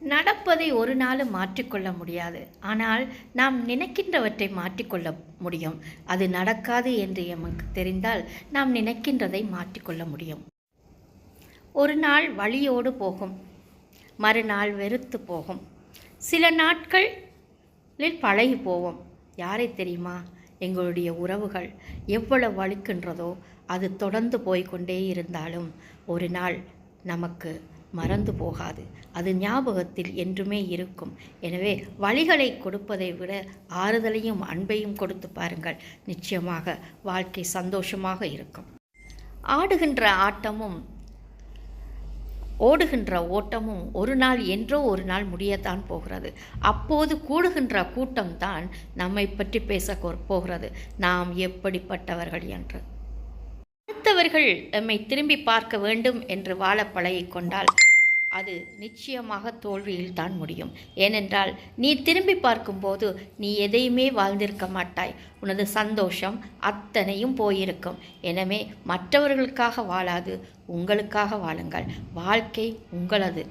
நடப்பதை ஒரு நாளும் மாற்றிக்கொள்ள முடியாது. ஆனால் நாம் நினைக்கின்றவற்றை மாற்றிக்கொள்ள முடியும். அது நடக்காது என்று எமக்கு தெரிந்தால் நாம் நினைக்கின்றதை மாற்றிக்கொள்ள முடியும். ஒரு நாள் வழியோடு போகும். மறுநாள் வெறுத்து போகும். சில நாட்களில் பழகி போவோம். யாரை தெரியுமா? எங்களுடைய உறவுகள் எவ்வளவு வலிக்கின்றதோ அது தொடர்ந்து போய்க்கொண்டே இருந்தாலும் ஒரு நாள் நமக்கு மறந்து போகாது. அது ஞாபகத்தில் என்றுமே இருக்கும். எனவே வழிகளை கொடுப்பதை விட ஆறுதலையும் அன்பையும் கொடுத்து பாருங்கள். நிச்சயமாக வாழ்க்கை சந்தோஷமாக இருக்கும். ஆடுகின்ற ஆட்டமும் ஓடுகின்ற ஓட்டமும் ஒரு நாள் என்றோ ஒரு நாள் முடியத்தான் போகிறது. அப்போது கூடுகின்ற கூட்டம்தான் நம்மை பற்றி பேச போகிறது. நாம் எப்படிப்பட்டவர்கள் என்று. மற்றவர்கள் எம்மை திரும்பி பார்க்க வேண்டும் என்று வாழ பழகிக் கொண்டால் அது நிச்சயமாக தோல்வியில் தான் முடியும். ஏனென்றால் நீ திரும்பி பார்க்கும்போது நீ எதையுமே வாழ்ந்திருக்க மாட்டாய். உனது சந்தோஷம் அத்தனையும் போயிருக்கும். எனவே மற்றவர்களுக்காக வாழாது உங்களுக்காக வாழுங்கள். வாழ்க்கை உங்களது.